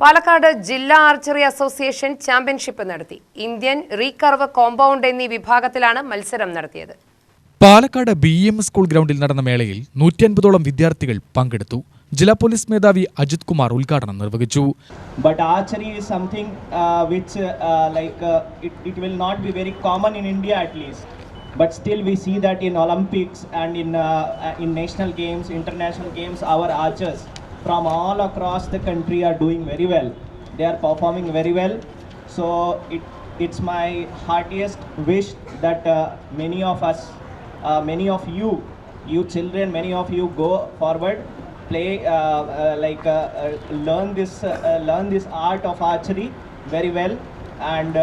പാലക്കാട് ജില്ലാ archery association championship നടത്തി. Indian recurve compound എന്നീ വിഭാഗത്തിലാണ് മത്സരം നടത്തിയത്. പാലക്കാട് ബി എം സ്കൂൾ ഗ്രൗണ്ടിൽ നടന്ന മേളയിൽ നൂറ്റിയൻപതോളം വിദ്യാർത്ഥികൾ പങ്കെടുത്തു. ജില്ലാ പോലീസ് മേധാവി അജിത് കുമാർ ഉദ്ഘാടനം നിർവഹിച്ചു. But archery is something uh, which uh, uh, like uh, it, it will not be very common in india at least. But still we see that in olympics and in uh, uh, from all across the country are doing very well. They are performing very well. So it it's my heartiest wish that uh, many of us uh, many of you you children many of you go forward play uh, uh, like uh, uh, learn this learn this art of archery very well. And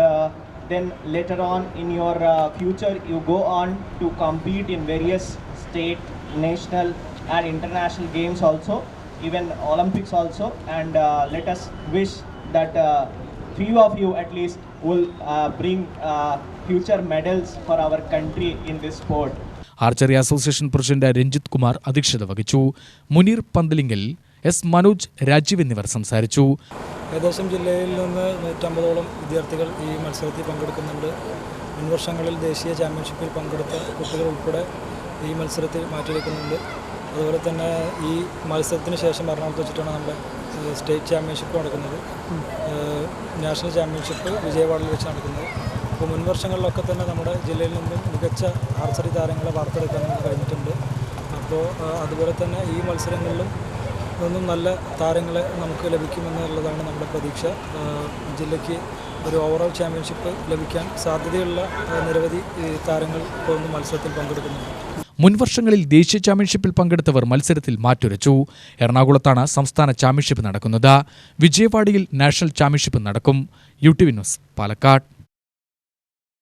then later on in your future you go on to compete in various state national and international games also even olympics also. And uh, let us wish that uh, few of you at least will uh, bring uh, future medals for our country in this sport. Archery association president Ranjith Kumar അധ്യക്ഷത വഹിച്ചു. Muneer Panthalingal S Manoj Rajeev എന്നിവർ സംസാരിച്ചു. ഏകദേശം ജില്ലയിൽ നിന്ന് നൂറ്റമ്പതോളം വിദ്യാർത്ഥികൾ ഈ മത്സരത്തിൽ പങ്കെടുക്കുന്നുണ്ട്. മുൻവർഷങ്ങളിൽ ദേശീയ ചാമ്പ്യൻഷിപ്പിൽ പങ്കെടുത്ത കുട്ടികൾ ഉൾപ്പെടെ ഈ മത്സരത്തിൽ മാറ്റിയെടുക്കുന്നുണ്ട് അതുപോലെ തന്നെ ഈ മത്സരത്തിന് ശേഷം എറണാകുളത്ത് വെച്ചിട്ടാണ് നമ്മുടെ സ്റ്റേറ്റ് ചാമ്പ്യൻഷിപ്പ് നടക്കുന്നത്. നാഷണൽ ചാമ്പ്യൻഷിപ്പ് വിജയവാഡയിൽ വെച്ച് നടക്കുന്നത്. അപ്പോൾ മുൻവർഷങ്ങളിലൊക്കെ തന്നെ നമ്മുടെ ജില്ലയിൽ നിന്നും മികച്ച ആർച്ചറി താരങ്ങളെ വാർത്തെടുക്കാൻ കഴിഞ്ഞിട്ടുണ്ട്. അപ്പോൾ അതുപോലെ തന്നെ ഈ മത്സരങ്ങളിലും നിന്നും നല്ല താരങ്ങളെ നമുക്ക് ലഭിക്കുമെന്നുള്ളതാണ് നമ്മുടെ പ്രതീക്ഷ. ജില്ലയ്ക്ക് ഒരു ഓവറോൾ ചാമ്പ്യൻഷിപ്പ് ലഭിക്കാൻ സാധ്യതയുള്ള നിരവധി താരങ്ങൾ ഇപ്പോൾ മത്സരത്തിൽ പങ്കെടുക്കുന്നുണ്ട്. മുൻവർഷങ്ങളിൽ ദേശീയ ചാമ്പ്യൻഷിപ്പിൽ പങ്കെടുത്തവർ മത്സരത്തിൽ മാറ്റുരച്ചു. എറണാകുളത്താണ് സംസ്ഥാന ചാമ്പ്യൻഷിപ്പ് നടക്കുന്നത്. വിജയവാഡയിൽ നാഷണൽ ചാമ്പ്യൻഷിപ്പ് നടക്കും. U T V news Palakkad.